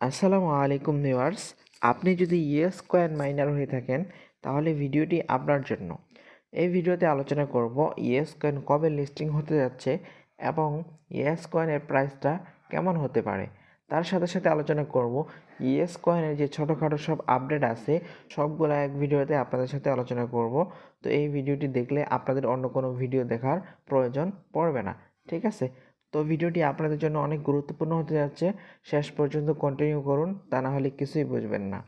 আসসালামু আলাইকুম ভিউয়ার্স। আপনি যদি ইয়েস কয়েন মাইনার হয়ে থাকেন, তাহলে ভিডিওটি আপনার জন্য। এই ভিডিওতে আলোচনা করব ইয়েস কয়েন কবে লিস্টিং হতে যাচ্ছে এবং ইয়েস কয়েনের প্রাইসটা কেমন হতে পারে। তার সাথে সাথে আলোচনা করব ইয়েস কয়েনের যে ছোটোখাটো সব আপডেট আছে, সবগুলো এক ভিডিওতে আপনাদের সাথে আলোচনা করব। তো এই ভিডিওটি দেখলে আপনাদের অন্য কোনো ভিডিও দেখার প্রয়োজন পড়বে না। ঠিক আছে? তো ভিডিওটি আপনাদের জন্য অনেক গুরুত্বপূর্ণ হতে যাচ্ছে। শেষ পর্যন্ত কন্টিনিউ করুন, তা না হলে কিছুই বুঝবেন না।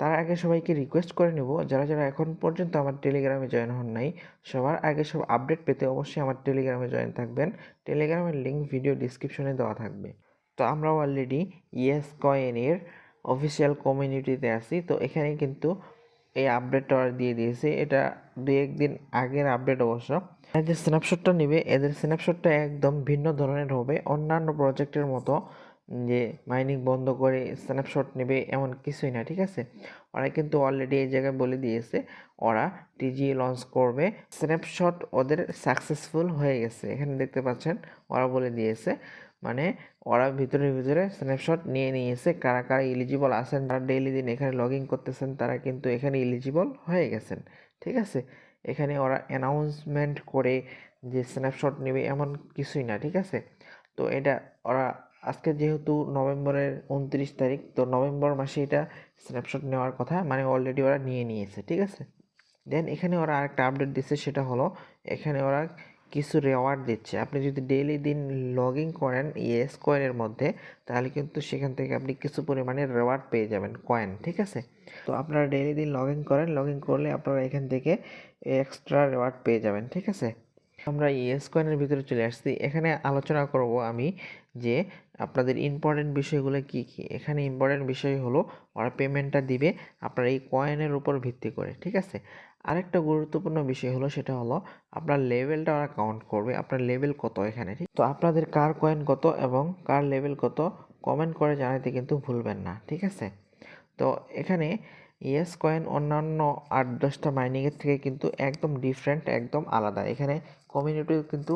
তার আগে সবাইকে রিকোয়েস্ট করে নেব, যারা যারা এখন পর্যন্ত আমার টেলিগ্রামে জয়েন হন নাই, সবার আগে সব আপডেট পেতে অবশ্যই আমার টেলিগ্রামে জয়েন থাকবেন। টেলিগ্রামের লিঙ্ক ভিডিও ডিসক্রিপশনে দেওয়া থাকবে। তো আমরা অলরেডি ইয়েস কয়েনের অফিসিয়াল কমিউনিটিতে আছি, তো এখানে কিন্তু এই আপডেটটা দিয়ে দিয়েছে। এটা দু একদিন আগের আপডেট অবশ্য। এদের স্ন্যাপশটটা নেবে। এদের স্ন্যাপশটটা একদম ভিন্ন ধরনের হবে। অন্যান্য প্রজেক্টের মতো যে মাইনিং বন্ধ করে স্ন্যাপশট নেবে এমন কিছুই না, ঠিক আছে? ওরা কিন্তু অলরেডি এই জায়গায় বলে দিয়েছে, ওরা টিজি লঞ্চ করবে। স্ন্যাপশট ওদের সাকসেসফুল হয়ে গেছে। এখানে দেখতে পাচ্ছেন, ওরা বলে দিয়েছে। মানে ওরা ভিতরে ভিতরে স্ন্যাপশট নিয়ে নিয়েছে। কারা কারা ইলিজিবল আছেন তারা ডেইলি দিন এখানে লগ ইন করতেছেন, তারা কিন্তু এখানে ইলিজিবল হয়ে গেছেন। ঠিক আছে? এখানে ওরা অ্যানাউন্সমেন্ট করে যে স্ন্যাপশট নেবে এমন কিছুই না, ঠিক আছে? তো এটা ওরা আজকে যেহেতু নভেম্বরের উনত্রিশ তারিখ, তো নভেম্বর মাসে এটা স্ন্যাপশট নেওয়ার কথা মানে অলরেডি ওরা নিয়ে নিয়েছে, ঠিক আছে? দেন এখানে ওরা আরেকটা আপডেট দিচ্ছে, সেটা হলো এখানে ওরা কিছু রেওয়ার্ড দিচ্ছে। আপনি যদি ডেইলি দিন লগ ইন করেন ইয়েস কয়েনের মধ্যে, তাহলে কিন্তু সেখান থেকে আপনি কিছু পরিমাণে রেওয়ার্ড পেয়ে যাবেন কয়েন ঠিক আছে? তো আপনারা ডেইলি দিন লগ ইন করেন লগ ইন করলে আপনারা এখান থেকে এক্সট্রা রেওয়ার্ড পেয়ে যাবেন, ঠিক আছে? আমরা ইয়েস কয়েনের ভিতরে চলে আসছি। এখানে আলোচনা করব আমি যে আপনাদের ইম্পর্টেন্ট বিষয়গুলো কি কি? এখানে ইম্পর্টেন্ট বিষয় হলো ওরা পেমেন্টটা দিবে আপনার এই কয়েনের উপর ভিত্তি করে, ঠিক আছে? আরেকটা গুরুত্বপূর্ণ বিষয় হলো সেটা হলো আপনার লেভেলটা ওরা কাউন্ট করবে, আপনার লেভেল কত এখানে, ঠিক? তো আপনাদের কার কয়েন কত এবং কার লেভেল কত কমেন্ট করে জানাতে কিন্তু ভুলবেন না, ঠিক আছে? তো এখানে ইয়েস কয়েন অন্যান্য আট দশটা মাইনিংয়ের থেকে কিন্তু একদম ডিফারেন্ট একদম আলাদা। এখানে কমিউনিটি কিন্তু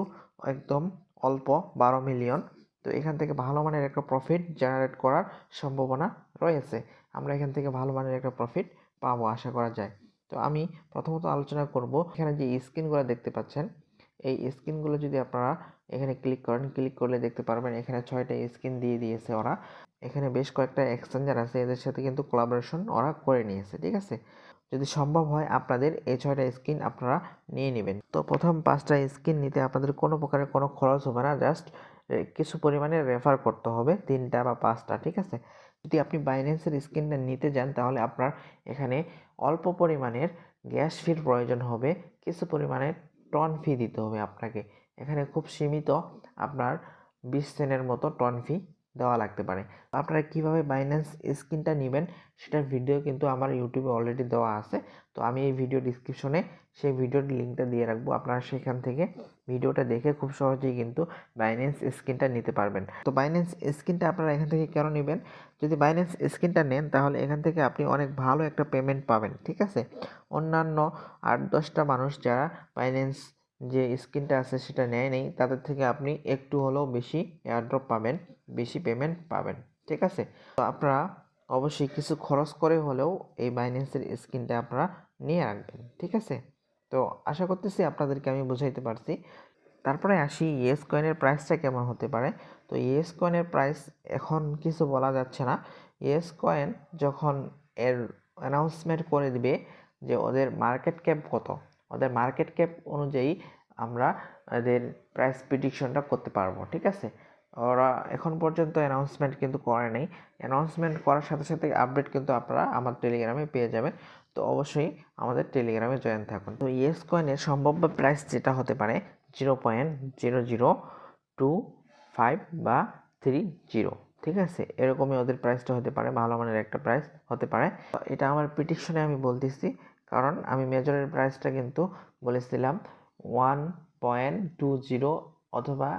একদম অল্প বারো মিলিয়ন তো এখান থেকে ভালো মানের একটা প্রফিট জেনারেট করার সম্ভাবনা রয়েছে। আমরা এখান থেকে ভালো মানের একটা প্রফিট পাবো আশা করা যায়। তো আমি প্রথমত আলোচনা করব এখানে যে স্ক্রিনগুলো দেখতে পাচ্ছেন, এই স্ক্রিনগুলো যদি আপনারা এখানে ক্লিক করেন ক্লিক করলে দেখতে পারবেন এখানে ছয়টা স্ক্রিন দিয়ে দিয়েছে ওরা। এখানে বেশ কয়েকটা এক্সচেঞ্জার আছে, এদের সাথে কিন্তু কোলাবোরেশন ওরা করে নিয়েছে, ঠিক আছে? যদি সম্ভব হয় আপনাদের এই ছয়টা স্ক্রিন আপনারা নিয়ে নেবেন। তো প্রথম পাঁচটা স্ক্রিন নিতে আপনাদের কোনো প্রকারের কোনো খরচ হবে না, জাস্ট কিছু পরিমাণে রেফার করতে হবে, তিনটা বা পাঁচটা, ঠিক আছে? যদি আপনি বাইন্যান্সের স্কিনটা নিতে যান, তাহলে আপনার এখানে অল্প পরিমাণের গ্যাস ফির প্রয়োজন হবে, কিছু পরিমাণে টন ফি দিতে হবে আপনাকে। এখানে খুব সীমিত আপনার বিশ সেনের মতো টন ফি দেওয়া লাগতে পারে। আপনারা কীভাবে বাইন্যান্স স্ক্রিনটা নেবেন সেটার ভিডিও কিন্তু আমার ইউটিউবে অলরেডি দেওয়া আছে। তো আমি এই ভিডিও ডিসক্রিপশনে সেই ভিডিওর লিঙ্কটা দিয়ে রাখব। আপনারা সেখান থেকে ভিডিওটা দেখে খুব সহজেই কিন্তু বাইন্যান্স স্ক্রিনটা নিতে পারবেন। তো বাইন্যান্স স্ক্রিনটা আপনারা এখান থেকে কেন নেবেন? যদি বাইন্যান্স স্ক্রিনটা নেন তাহলে এখান থেকে আপনি অনেক ভালো একটা পেমেন্ট পাবেন, ঠিক আছে? অন্যান্য আট দশটা মানুষ যারা বাইন্যান্স যে স্ক্রিনটা আছে সেটা নেয় নেই, তাদের থেকে আপনি একটু হলেও বেশি এয়ারড্রপ পাবেন, বেশি পেমেন্ট পাবেন, ঠিক আছে? তো আপনারা অবশ্যই কিছু খরচ করে হলেও এই বাইন্যান্সের স্ক্রিনটা আপনারা নিয়ে রাখবেন, ঠিক আছে? তো আশা করতেছি আপনাদেরকে আমি বুঝাইতে পারছি। তারপরে আসি ইয়েস কয়েনের প্রাইসটা কেমন হতে পারে? তো ইয়েস কয়েনের প্রাইস এখন কিছু বলা যাচ্ছে না। ইয়েস কয়েন যখন এর অ্যানাউন্সমেন্ট করে দিবে যে ওদের মার্কেট ক্যাপ কত? ওদের মার্কেট ক্যাপ অনুযায়ী আমরা এদের প্রাইস প্রিডিকশনটা করতে পারব, ঠিক আছে? ওরা এখন পর্যন্ত অ্যানাউন্সমেন্ট কিন্তু করে নেই। অ্যানাউন্সমেন্ট করার সাথে সাথে আপডেট কিন্তু আপনারা আমার টেলিগ্রামে পেয়ে যাবেন। তো অবশ্যই আমাদের টেলিগ্রামে জয়েন থাকুন। তো ইয়েস কয়েনের সম্ভাব্য প্রাইস যেটা হতে পারে zero point zero zero two five বা থ্রি জিরো ঠিক আছে? এরকমই ওদের প্রাইসটা হতে পারে, ভালো মানের একটা প্রাইস হতে পারে। এটা আমার প্রিডিকশনে আমি বলতেছি। কারণ আমি মেজরের প্রাইসটা কিন্তু বলেছিলাম ওয়ান পয়েন্ট টু জিরো অথবা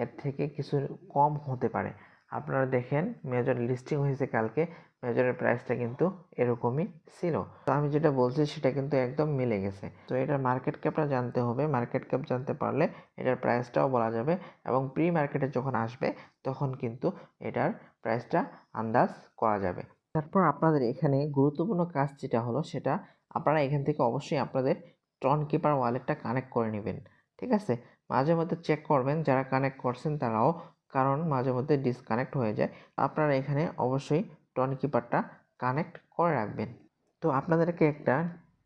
এর থেকে কিছু কম হতে পারে। আপনারা দেখেন মেজর লিস্টিং হয়েছে কালকে মেজরের প্রাইসটা কিন্তু এরকমই ছিল। তো আমি যেটা বলছি সেটা কিন্তু একদম মিলে গেছে। তো এটার মার্কেট ক্যাপটা জানতে হবে। মার্কেট ক্যাপ জানতে পারলে এটার প্রাইসটাও বলা যাবে এবং প্রি মার্কেটে যখন আসবে তখন কিন্তু এটার প্রাইসটা আন্দাজ করা যাবে। তারপর আপনাদের এখানে গুরুত্বপূর্ণ কাজ যেটা হলো সেটা আপনারা এখান থেকে অবশ্যই আপনাদের ট্রন কিপার ওয়ালেটটা কানেক্ট করে নেবেন। ঠিক আছে? মাঝে মধ্যে চেক করবেন, যারা কানেক্ট করছেন তারাও কারণ মাঝে মধ্যে ডিসকানেক্ট হয়ে যায়। আপনারা এখানে অবশ্যই ট্রন কিপারটা কানেক্ট করে রাখবেন। তো আপনাদেরকে একটা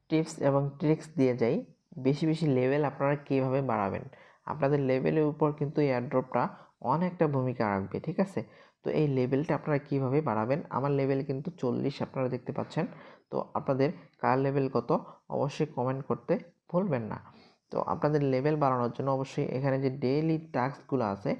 টিপস এবং ট্রিক্স দিয়ে যাই। বেশি বেশি লেভেল আপনারা কীভাবে বাড়াবেন? আপনাদের লেভেলের উপর কিন্তু এয়ারড্রপটা অনেকটা ভূমিকা রাখবে, ঠিক আছে? তো এই লেভেলটা আপনারা কীভাবে বাড়াবেন? আমার লেভেল কিন্তু চল্লিশ, আপনারা দেখতে পাচ্ছেন। তো আপনাদের কার লেভেল কত অবশ্যই কমেন্ট করতে ভুলবেন না। তো আপনাদের লেভেল বাড়ানোর জন্য অবশ্যই এখানে যে ডেইলি টাস্কগুলো আছে,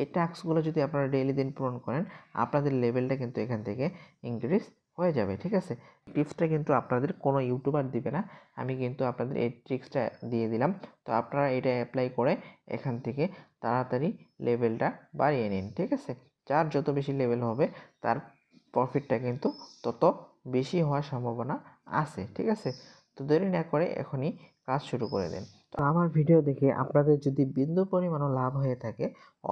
এই টাস্কগুলো যদি আপনারা ডেইলি দিন পূরণ করেন, আপনাদের লেভেলটা কিন্তু এখান থেকে ইনক্রিজ হয়ে যাবে, ঠিক আছে? টিপসটা কিন্তু আপনাদের কোনো ইউটিউবার দিবে না। আমি কিন্তু আপনাদের এই ট্রিক্সটা দিয়ে দিলাম। তো আপনারা এটা অ্যাপ্লাই করে এখান থেকে তাড়াতাড়ি লেভেলটা বাড়িয়ে নিন, ঠিক আছে? যার যত বেশি লেভেল হবে, তার প্রফিটটা কিন্তু তত বেশি হওয়ার সম্ভাবনা আছে, ঠিক আছে? তো দেরি না করে এখনই কাজ শুরু করে দেন। তো আমার ভিডিও দেখে আপনাদের যদি বিন্দু পরিমাণও লাভ হয়ে থাকে,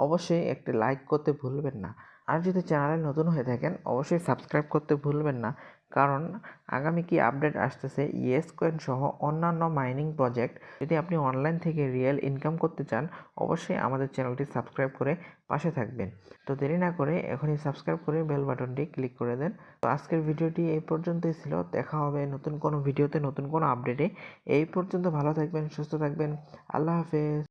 অবশ্যই একটি লাইক করতে ভুলবেন না। আর যদি চ্যানেলে নতুন হয়ে থাকেন, অবশ্যই সাবস্ক্রাইব করতে ভুলবেন না। কারণ আগামী কি আপডেট আসতেছে? ইয়েস কয়েন সহ অন্যান্য মাইনিং প্রজেক্ট। যদি আপনি অনলাইন থেকে রিয়েল ইনকাম করতে চান, অবশ্যই আমাদের চ্যানেলটি সাবস্ক্রাইব করে পাশে থাকবেন। তো দেরি না করে এখনই সাবস্ক্রাইব করে বেল বাটনটি ক্লিক করে দেন। তো আজকের ভিডিওটি এই পর্যন্তই ছিল। দেখা হবে নতুন কোনো ভিডিওতে, নতুন কোনো আপডেটে। এই পর্যন্ত ভালো থাকবেন, সুস্থ থাকবেন। আল্লাহ হাফেজ।